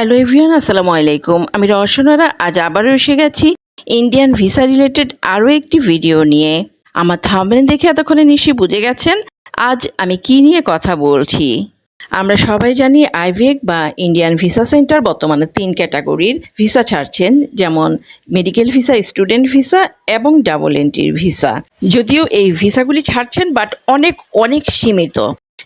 Hello everyone, আসসালামু আলাইকুম। আমি রসনারা আজ আবারও এসে গেছি ইন্ডিয়ান ভিসা রিলেটেড আরও একটি ভিডিও নিয়ে। আমার থামবেন দেখে এতক্ষণে নিশ্চয়ই বুঝে গেছেন আজ আমি কি নিয়ে কথা বলছি। আমরা সবাই জানি আইভিএক বা ইন্ডিয়ান ভিসা সেন্টার বর্তমানে তিন ক্যাটাগরির ভিসা ছাড়ছেন, যেমন মেডিকেল ভিসা স্টুডেন্ট ভিসা এবং ডাবল এন্ট্রির ভিসা যদিও এই ভিসাগুলি ছাড়ছেন বাট অনেক অনেক সীমিত।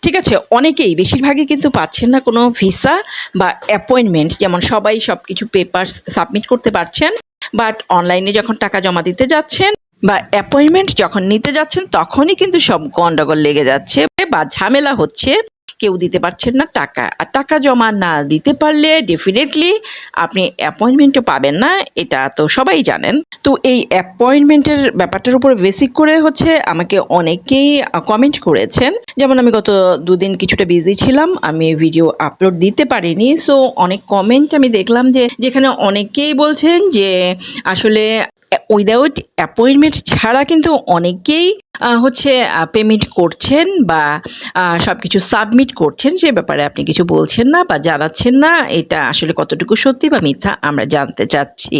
ঠিক আছে, অনেকেই বেশিরভাগই কিন্তু পাচ্ছেন না কোনো ভিসা বা অ্যাপয়েন্টমেন্ট যেমন সবাই সব কিছু পেপার সাবমিট করতে পারছেন বাট অনলাইনে যখন টাকা জমা দিতে যাচ্ছেন বা অ্যাপয়েন্টমেন্ট যখন নিতে যাচ্ছেন, তখনই কিন্তু সব গন্ডগোল লেগে যাচ্ছে বা ঝামেলা হচ্ছে। কেউ দিতে পারছেন না টাকা। আর টাকা জমা না দিতে পারলে ডেফিনেটলি আপনি অ্যাপয়েন্টমেন্টও পাবেন না, এটা তো সবাই জানেন। তো এই অ্যাপয়েন্টমেন্টের ব্যাপারটার উপর বেসিক করে হচ্ছে আমাকে অনেকেই কমেন্ট করেছেন। যেমন আমি গত দুদিন কিছুটা বিজি ছিলাম, আমি ভিডিও আপলোড দিতে পারিনি সো অনেক কমেন্ট আমি দেখলাম যে, যেখানে অনেকেই বলছেন যে আসলে উইদাউট অ্যাপয়েন্টমেন্ট ছাড়া কিন্তু অনেকেই হচ্ছে পেমেন্ট করছেন বা সব কিছু সাবমিট করছেন, সে ব্যাপারে আপনি কিছু বলছেন না বা জানাচ্ছেন না। এটা আসলে কতটুকু সত্যি বা মিথ্যা আমরা জানতে চাচ্ছি।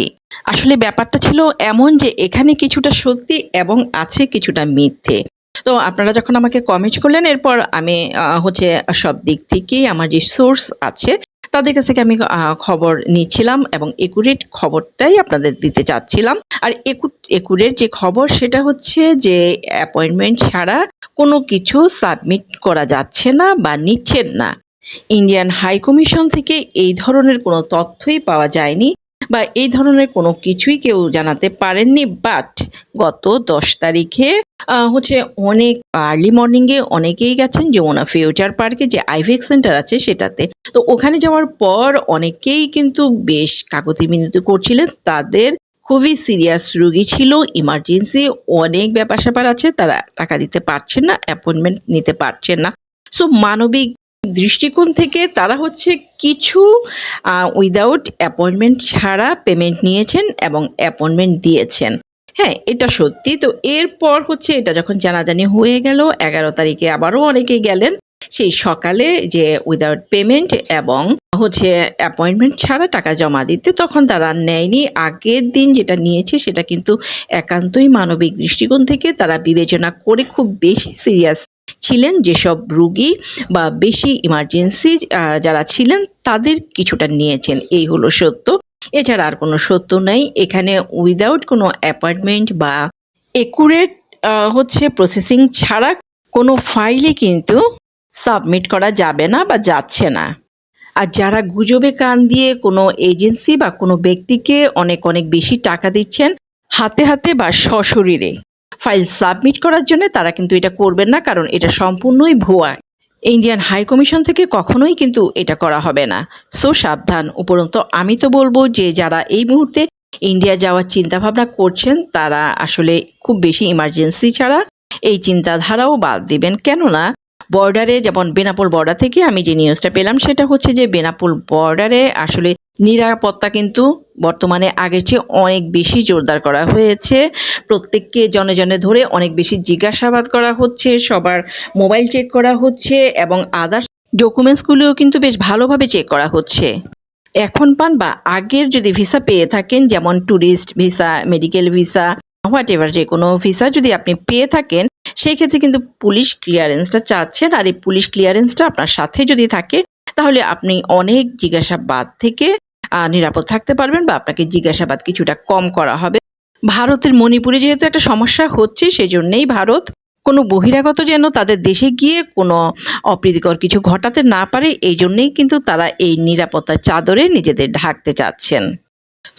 আসলে ব্যাপারটা ছিল এমন যে এখানে কিছুটা সত্যি এবং আছে কিছুটা মিথ্যে। তো আপনারা যখন আমাকে কমেন্ট করলেন, এরপর আমি হচ্ছে, সব দিক থেকেই আমার যে সোর্স আছে তাদের কাছ থেকে আমি খবর নিচ্ছিলাম এবং একুরেট খবরটাই আপনাদের দিতে চাচ্ছিলাম। আর একুরেট যে খবর সেটা হচ্ছে যে অ্যাপয়েন্টমেন্ট ছাড়া কোনো কিছু সাবমিট করা যাচ্ছে না বা নিচ্ছেন না। ইন্ডিয়ান হাই কমিশন থেকে এই ধরনের কোনো তথ্যই পাওয়া যায়নি। বা এই ধরনের কোনো কিছুই কেউ জানাতে পারেননি বাট গত দশ তারিখে হচ্ছে অনেক আর্লি মর্নিংয়ে অনেকেই গেছেন যমুনা ফিউচার পার্কে যে আইভেক সেন্টার আছে সেটাতে। তো ওখানে যাওয়ার পর অনেকেই কিন্তু বেশ কাকতি মিনতি করছিলেন। তাদের খুবই সিরিয়াস রুগী ছিল ইমার্জেন্সি অনেক ব্যাপার স্যাপার আছে, তারা টাকা দিতে পারছেন না অ্যাপয়েন্টমেন্ট নিতে পারছেন না। সো মানবিক দৃষ্টিকোণ থেকে তারা হচ্ছে কিছু উইদাউট অ্যাপয়েন্টমেন্ট ছাড়া পেমেন্ট নিয়েছেন এবং অ্যাপয়েন্টমেন্ট দিয়েছেন। হ্যাঁ এটা সত্যি। তো এরপর হচ্ছে এটা যখন জানাজানি হয়ে গেল, এগারো তারিখে আবারও অনেকে গেলেন। সেই সকালে যে উইদাউট পেমেন্ট এবং হচ্ছে অ্যাপয়েন্টমেন্ট ছাড়া টাকা জমা দিতে তখন তারা নেয়নি। আগের দিন যেটা নিয়েছে সেটা কিন্তু একান্তই মানবিক দৃষ্টিকোণ থেকে তারা বিবেচনা করে খুব বেশি সিরিয়াস ছিলেন যেসব রুগী বা বেশি ইমার্জেন্সি যারা ছিলেন তাদের কিছুটা নিয়েছেন। এই হলো সত্য। এছাড়া আর কোনো সত্য নেই। এখানে উইদাউট কোনো অ্যাপার্টমেন্ট বা একুরেট হচ্ছে প্রসেসিং ছাড়া কোনো ফাইলে কিন্তু সাবমিট করা যাবে না বা যাচ্ছে না। আর যারা গুজবে কান দিয়ে কোনো এজেন্সি বা কোনো ব্যক্তিকে অনেক অনেক বেশি টাকা দিচ্ছেন, হাতে হাতে বা সশরীরে ফাইল সাবমিট করার জন্য তারা কিন্তু এটা করবেন না, কারণ এটা সম্পূর্ণই ভুয়া। ইন্ডিয়ান হাই কমিশন থেকে কখনোই কিন্তু এটা করা হবে না। সো, সাবধান। উপরন্ত আমি তো বলব যে, যারা এই মুহূর্তে ইন্ডিয়া যাওয়ার চিন্তাভাবনা করছেন, তারা আসলে খুব বেশি ইমার্জেন্সি ছাড়া এই চিন্তাধারাও বাদ দিবেন। কেননা বর্ডারে যেমন বেনাপোল বর্ডার থেকে আমি যে নিউজটা পেলাম, সেটা হচ্ছে যে বেনাপোল বর্ডারে আসলে নিরাপত্তা কিন্তু বর্তমানে আগের চেয়ে অনেক বেশি জোরদার করা হয়েছে। প্রত্যেককে জনে জনে ধরে অনেক বেশি জিজ্ঞাসাবাদ করা হচ্ছে, সবার মোবাইল চেক করা হচ্ছে এবং আদার্স ডকুমেন্টসগুলিও কিন্তু বেশ ভালোভাবে চেক করা হচ্ছে। এখন পান বা আগের যদি ভিসা পেয়ে থাকেন, যেমন tourist visa medical visa whatever যে কোনো ভিসা যদি আপনি পেয়ে থাকেন সেই ক্ষেত্রে কিন্তু পুলিশ ক্লিয়ারেন্সটা চাচ্ছেন। আর এই পুলিশ ক্লিয়ারেন্সটা আপনার সাথে যদি থাকে, তাহলে আপনি অনেক জিজ্ঞাসাবাদ থেকে নিরাপদ থাকতে পারবেন বা আপনাকে জিজ্ঞাসাবাদ কিছুটা কম করা হবে। ভারতের মণিপুরে যেহেতু একটা সমস্যা হচ্ছে, সেজন্যই ভারত কোনো বহিরাগত যেন তাদের দেশে গিয়ে কোনো অপ্রীতিকর কিছু ঘটাতে না পারে, এই জন্যেই কিন্তু তারা এই নিরাপত্তার চাদরে নিজেদের ঢাকতে চাচ্ছেন।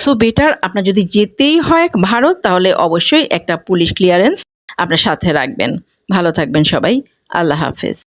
সো বেটার আপনার যদি যেতেই হয় ভারত, তাহলে অবশ্যই একটা পুলিশ ক্লিয়ারেন্স আপনার সাথে রাখবেন। ভালো থাকবেন সবাই। আল্লাহ হাফেজ।